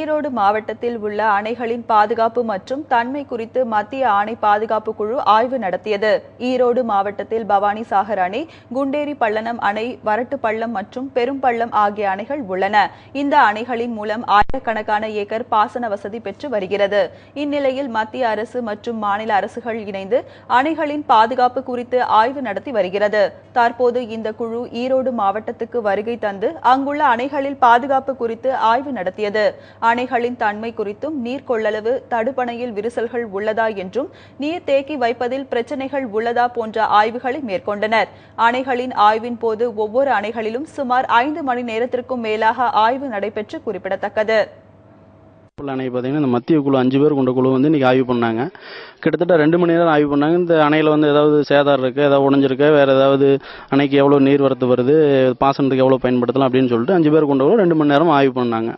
ஈரோடு மாவட்டத்தில் உள்ள அணைகளின் பாதுகாப்பு மற்றும் தன்மை குறித்து மத்திய ஆணை பாதுகாப்பு குழு ஆய்வு நடத்தியது. ஈரோடு மாவட்டத்தில் பவானி சாகர் அணை குண்டேரி பள்ளனம் அணை வரட்டு பள்ளம் மற்றும் பெரும்பள்ளம் ஆகிய அணைகள் உள்ளன. இந்த அணைகளின் மூலம் ஆயிரக்கணக்கான ஏக்கர் பாசன வசதி பெற்று வருகிறது. இந்நிலையில் மத்திய அரசு மற்றும் மாநில அரசுகள் இணைந்து அணைகளின் பாதுகாப்பு குறித்து ஆய்வு நடத்தி வருகிறது. தற்போது இந்த குழு ஈரோடு மாவட்டத்துக்கு வருகை தந்து அங்குள்ள அணைகளில் பாதுகாப்பு குறித்து ஆய்வு நடத்தியது. அணைகளின் தன்மை குறித்தும் நீர் கொள்ளளவு தடுப்பணையில் விரிசல்கள் உள்ளதா என்றும் நீர் தேக்கி வைப்பதில் பிரச்சினைகள் உள்ளதா போன்ற ஆய்வுகளை மேற்கொண்டனர். அணைகளின் ஆய்வின் போது ஒவ்வொரு அணைகளிலும் சுமார் ஐந்து மணி நேரத்திற்கும் மேலாக ஆய்வு நடைபெற்று குறிப்பிடத்தக்கது. அணை பார்த்தீங்கன்னா இந்த மத்திய குழு அஞ்சு பேர் கொண்ட குழு வந்து இன்றைக்கி ஆய்வு பண்ணாங்க. கிட்டத்தட்ட ரெண்டு மணி நேரம் ஆய்வு பண்ணாங்க. இந்த அணையில் வந்து ஏதாவது சேதாரம் இருக்குது ஏதாவது உடஞ்சிருக்கு வேறு ஏதாவது அணைக்கு எவ்வளோ நீர் வரத்து வருது பாசனத்துக்கு எவ்வளோ பயன்படுத்தலாம் அப்படின்னு சொல்லிட்டு அஞ்சு பேர் கொண்ட குழு ரெண்டு மணி நேரம் ஆய்வு பண்ணாங்க.